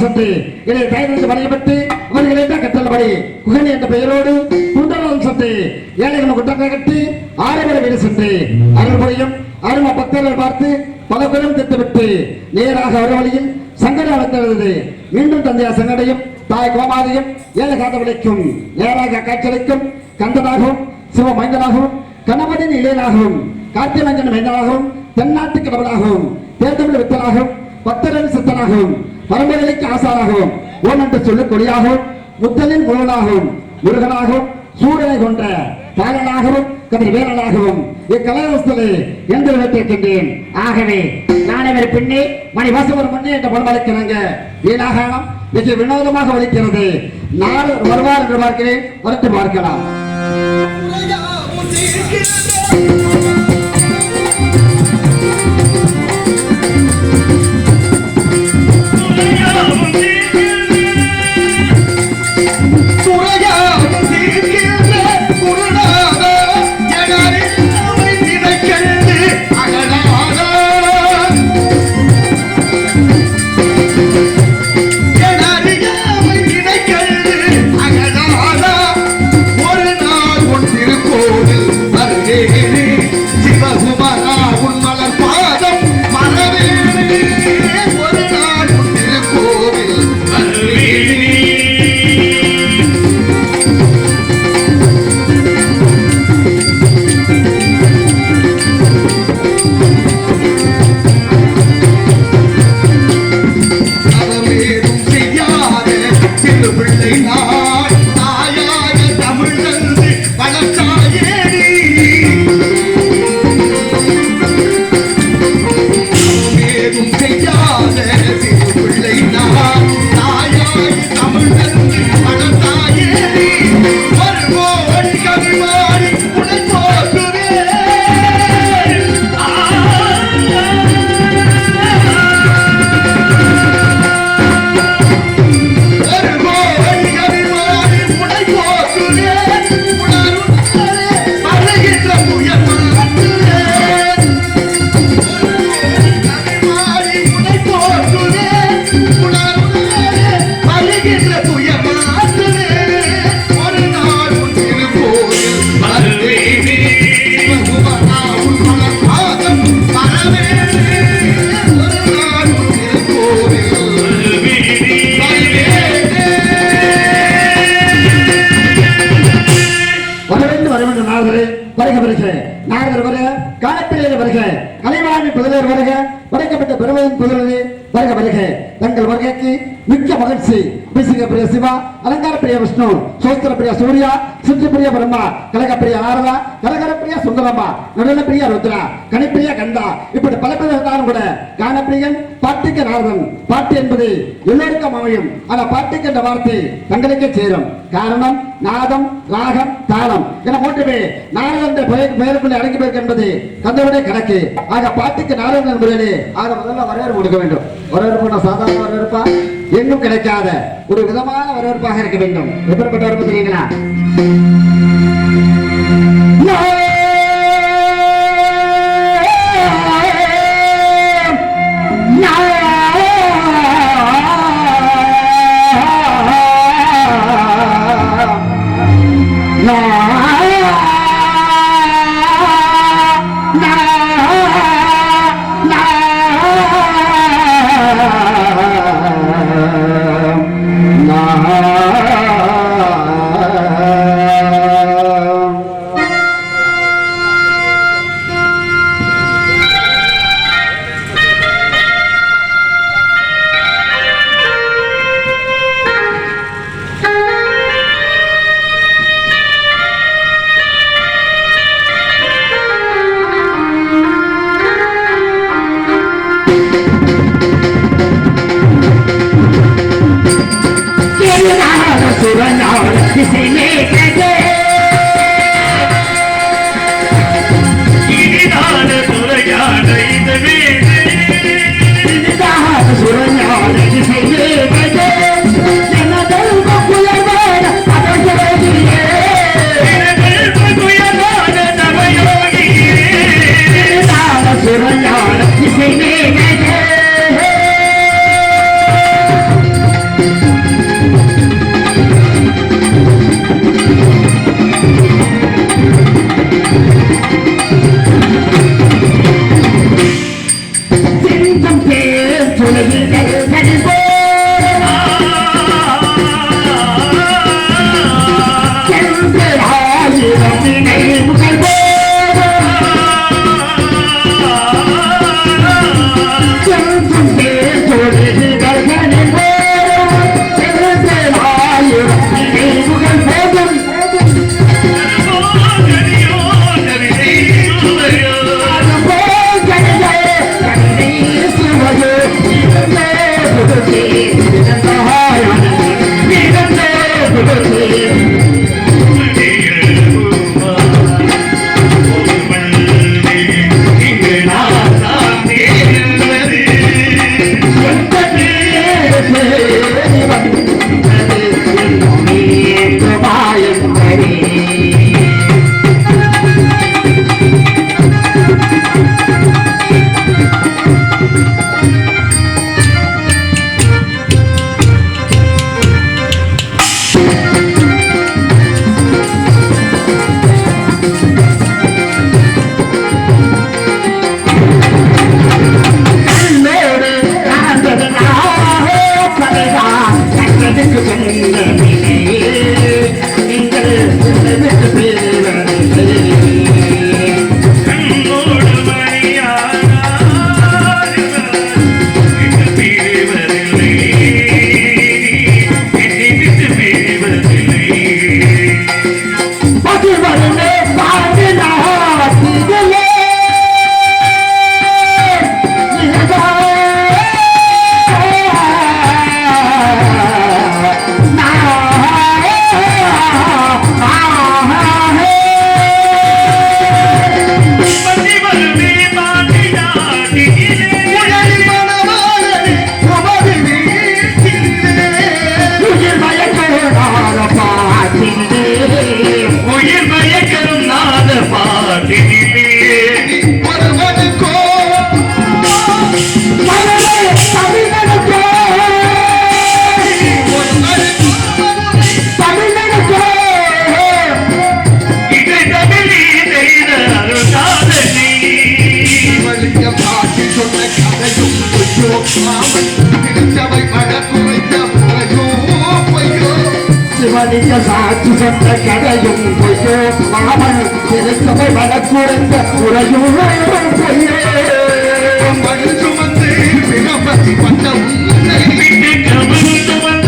சென்று இதை தயாரித்து வரையப்பட்டு அவர்கள் என்ற கற்றல்படி. குகனி என்ற பெயரோடு குண்டலம் சென்று ஏழைகள் குட்டத்தை கட்டி ஆறுபடை வீடு சென்று. அருள் புரியும் அரும பக்தர்கள் பார்த்து பல பேரும் திட்டமிட்டு நேராக ஒரு வழியில் சங்கடம் வந்தது மீண்டும் தந்தையா சங்கடையும் தாய் கோமாதையும் ஏழை காதவளைக்கும் நேராக காட்சியளிக்கும் கந்தனாகவும் சிவமைந்தனாகவும் கணவனின் இளையனாகவும் கார்த்திமஞ்சன் மைந்தனாகவும் தென்னாட்டு கடவுளாகவும் தேர்தமிழ் வித்தலாகவும் பக்தரின் சித்தனாகவும் பரம்பரைக்கு ஆசாராகவும் ஓம் என்று கொடியாகவும் முத்தலின் முருகனாகவும் முருகனாகவும் சூரியனை கொன்ற பாலனாகவும் கதிர் வீரனாகவும். இக்கலைவஸ்தலை என்று வைத்திருக்கின்றேன் ஆகவே நானவர் பின்னே மணி வாசவர் முன்னே என்ற பண்பளிக்கிறாங்க வீணாகலாம் மிக வினோதமாக வலிக்கிறது. நாள் வருவார் என்று பார்க்கிறேன் வரட்டு பார்க்கலாம். வருக வருக தங்கள் வருகைக்கு மிக்க மகிழ்ச்சி. அபிஷேக பிரிய சிவா அலங்கார பிரிய விஷ்ணு சோஸ்திர பிரிய சூர்யா சுற்றி பிரிய பிரம்மா கலக பிரிய ஆரதா கலகர பிரிய சுந்தரம்மா நடன பிரிய ருத்ரா கனிப்பிரிய கண்டா இப்படி பல பேர் இருந்தாலும் கூட கானப்பிரியன் பாட்டுக்கு நாரதன். பாட்டு என்பது எல்லோருக்கும் அமையும். ஆனா பாட்டுக்கு என்ற வார்த்தை தங்களுக்கே சேரும். காரணம் நாதம் ராகம் தாளம். என மூன்றுமே நாரதன் என்ற பெயர் பெயருக்குள்ளே அடங்கி போயிருக்கு என்பது தந்தையுடைய கணக்கு. ஆக பாட்டுக்கு நாரதன் என்பதிலே ஆக முதல்ல வரவேற்பு கொடுக்க வேண்டும். வரவேற்பு சாதாரண வரவேற்பா? எங்கும் கிடைக்காத ஒரு விதமான வரவேற்பாக இருக்க வேண்டும். எப்படிப்பட்ட வரவேற்பு தெரியுங்களா இனிதான துறையான இந்த வீடு எனது பகுயமான நவயோகியே சுரஞான இசை வலிய பாட்டி சொன்ன கதையும் பொய்யோ மாமன் பிடித்தவை மழக்குறைத்த முறையோ பொய்யோ சிவலிங்க சாட்சி சொன்ன கதையும் பொய்யோ மாமன் திருச்சபை வழக்குறைந்த உரையும் பொய்யே மண் சுமந்து வினப்பதி வந்த உன்னை விட்டு கமர்ந்து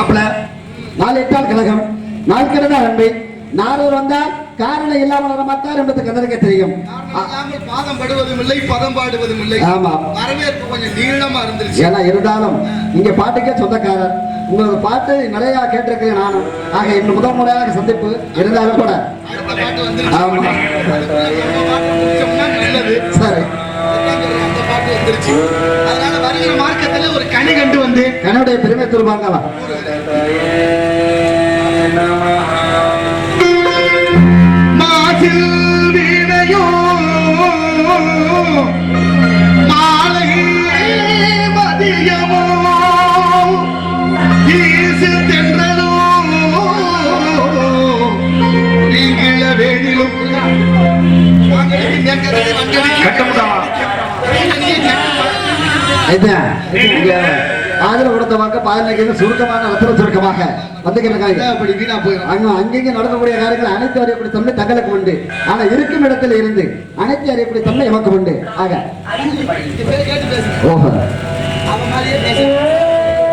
மாப்பிள. நாளிட்டால் கழகம் நாட்கிறதா அன்பை. நாரூர் வந்தால் காரணம் இல்லாமல் வர மாட்டார் என்பது கதற்க தெரியும். பாதம் படுவதும் இல்லை பதம் பாடுவதும் இல்லை. ஆமா. வரவேற்பு கொஞ்சம் நீளமா இருந்துருச்சு ஏன்னா இருந்தாலும் இங்க பாட்டுக்கே சொந்தக்காரர். உங்களது பாட்டு நிறைய கேட்டிருக்கேன் நானும். ஆக இன்னும் முதல் முறையாக சந்திப்பு. இருந்தாலும் கூட. ஆமா. சரி. பாட்டு வந்துருச்சு. வருகிற மார்க்கத்துல ஒரு கனி கண்டு வந்து கனவுடைய பெருமை சொல்லுவாங்களாம் மாசில் வீணையோ மாலை மதியமோ வாக்க பாதனைக்கு சுருக்கமான ரத்தின சுருக்கமாக வந்துக்கிறக்காங்க அப்படி வீணா போயிடும் அங்க அங்கங்க நடக்கக்கூடிய காரியங்கள் அனைத்து அறியக்கூடிய தன்மை தங்களுக்கு உண்டு. ஆனா இருக்கும் இடத்துல இருந்து அனைத்து அறியக்கூடிய தன்மை எமக்கு உண்டு. ஆக. ஓஹோ.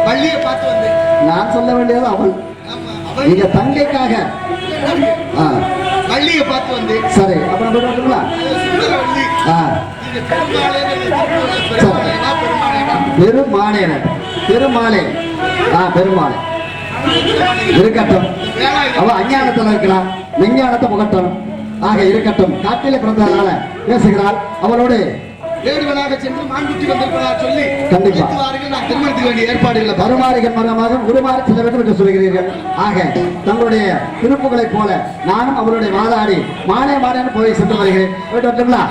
பள்ளியை பார்த்து வந்து. நான் சொல்ல வேண்டியது அவள். நீங்க தங்கைக்காக. ஆ, வள்ளியை பார்த்து வந்து. சரி பெருமாளேனா பெருமாளேனா பெருமானேன பெருமாளே. ஆ பெருமாளே. இருக்கட்டும். அவ அஞ்ஞானத்துல இருக்கலாம் விஞ்ஞானத்தை புகட்டணும். ஆக இருக்கட்டும். காட்டிலே பிறந்ததனால பேசுகிறாள். அவளோடு வேடுவனாக சென்று வந்திருப்பதா சொல்லி கண்டிப்பா. நான் திருமணத்துக்கு வேண்டிய ஏற்பாடுகளை. வருமாறுகள் மரமாக உருமாறி செல்ல வேண்டும் என்று சொல்கிறீர்கள். ஆக தங்களுடைய திருப்புகளைப் போல நானும் அவளுடைய வாதாடி மானே மானேன்னு போய் சென்று வருகிறேன். போயிட்டு வரட்டுங்களா?